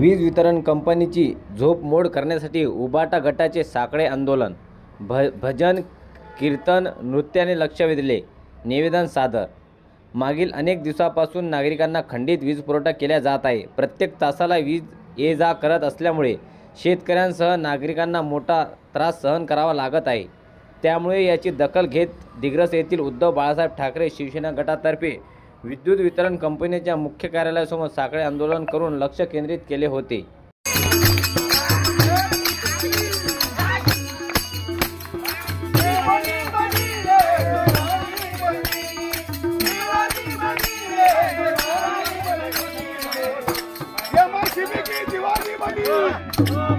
वीज वितरण कंपनीची झोप मोड करण्यासाठी उबाटा गटाचे साकडे आंदोलन. भ भजन कीर्तन नृत्याने लक्ष वेधले. निवेदन सादर. मागील अनेक दिवसापासून नागरिकांना खंडित वीज पुरवठा केला जात आहे. प्रत्येक तासाला वीज ये जा करत असल्यामुळे शेतकऱ्यांसह नागरिकांना मोठा त्रास सहन करावा लागत आहे. त्यामुळे याची दखल घेत दिग्रस येथील उद्धव बाळासाहेब ठाकरे शिवसेना गटातर्फे विद्युत वितरण कंपनीच्या मुख्य कार्यालयासमोर साखळे आंदोलन करून लक्ष केंद्रित केले होते. एमआयसीबी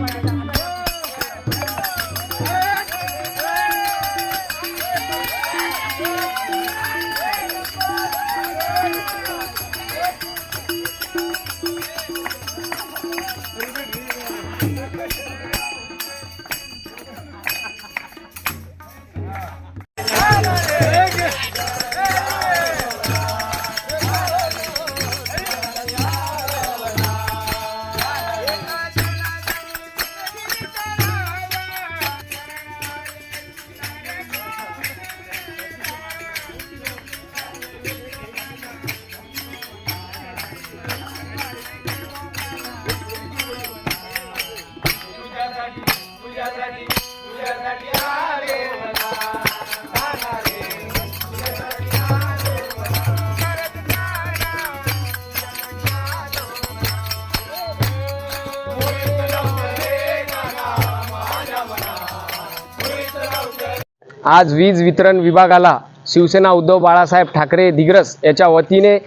आज वीज वितरण विभागाला शिवसेना उद्धव बाळासाहेब ठाकरे दिग्रस याच्या वतीने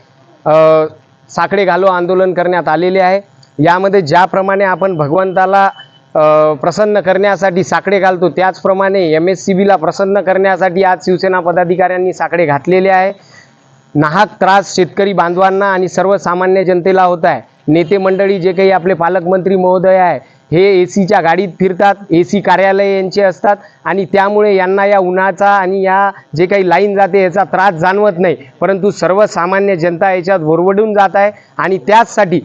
साकडे घालो आंदोलन करण्यात आलेले आहे. यामध्ये ज्याप्रमाणे आपण भगवंताला प्रसन्न करण्यासाठी साकडे घालतो. त्याचप्रमाणे एम एस सी बीला प्रसन्न करण्यासाठी आज शिवसेना पदाधिकाऱ्यांनी साकडे घातलेले आहे. नाहक त्रास शेतकरी बांधवांना आणि सर्वसामान्य जनतेला होत आहे. नेते मंडळी जे काही आपले पालकमंत्री महोदय आहे हे ए सीच्या गाडीत फिरतात ए सी कार्यालय यांचे असतात आणि त्यामुळे यांना या उन्हाचा आणि या जे काही लाईन जाते याचा त्रास जाणवत नाही. परंतु सर्वसामान्य जनता याच्यात भोरवडून जात आहे आणि त्याचसाठी